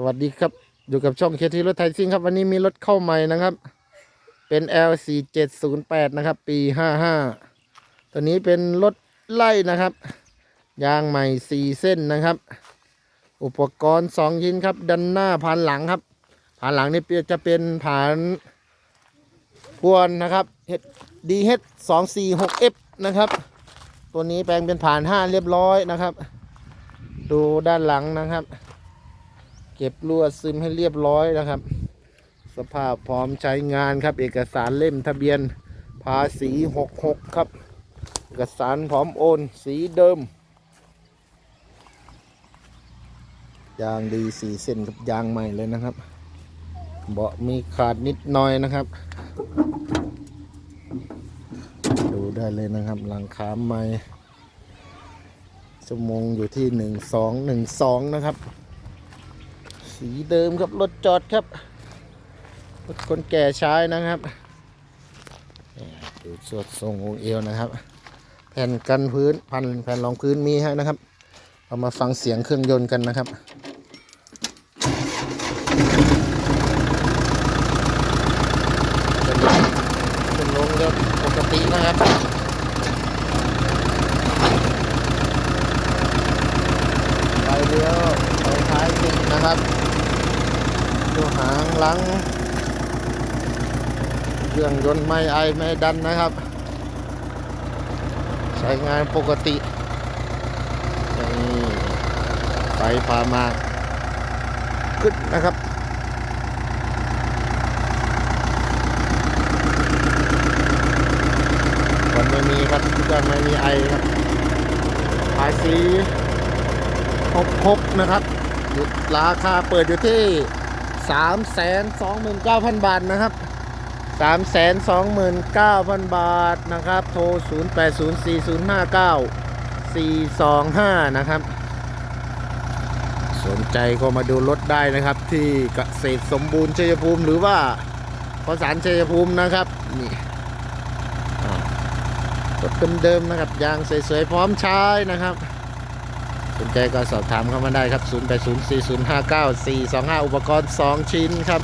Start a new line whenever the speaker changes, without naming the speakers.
สวัสดีครับ อยู่กับช่องเคทีรถไทยซิ่งครับ วันนี้มีรถเข้าใหม่นะครับ เป็น L4708 นะครับ ปี 55 ตัวนี้เป็นรถไล่นะครับ ยางใหม่ 4 เส้นนะครับ อุปกรณ์ 2 ชิ้นครับ ดันหน้าผ่านหลังครับ ผ่านหลังนี่จะเป็นผ่านพวนนะครับ DH 246F นะครับ ตัวนี้แปลงเป็นผ่าน 5 เรียบร้อยนะครับ ดูด้านหลังนะครับ เก็บลวดซึมให้เรียบร้อยนะครับ สภาพพร้อมใช้งานครับ เอกสารเล่มทะเบียนภาษี66 ครับ เอกสารพร้อมโอน สีเดิม ยางดีสีเส้นกับยางใหม่เลยนะครับ เบาะมีขาดนิดหน่อยนะครับ ดูได้เลยนะครับหลังคาใหม่ชั่วโมงอยู่ที่หนึ่งสองหนึ่งสองนะครับ สีเดิมครับ รถจอดครับ รถคนแก่ใช้นะครับดูสวดทรงองเอวนะครับ แผ่นกันพื้นพันแผ่นรองพื้นมีให้นะครับ เรามาฟังเสียงเครื่องยนต์กันนะครับขึ้นลงก็ปกตินะครับ ไปเลี้ยวไปท้ายติด นะครับดูหางหลังเครื่องยนต์ไม่ไอไม่ดันนะครับ ใช้งานปกตินี่ไฟพามาขึ้นนะครับคนไม่มีครับเครื่องไม่มีไอครับภาษีครบครบนะครับ อยู่ราคาเปิดอยู่ที่3 2 9 0 0 0บาทนะครับ3 2 9 0 0 0บาทนะครับ โทร0 8 0 4 0 5 9 4 2 5นะครับ สนใจก็มาดูรถได้นะครับ ที่เกษตรสมบูรณ์ชัยภูมิหรือว่าพสารชัยภูมินะครับนี่รถเดิมๆนะครับยางสวยๆพร้อมใช้นะครับ สนใจก็สอบถามเข้ามาได้ครับ 0804059425 อุปกรณ์ 2 ชิ้นครับ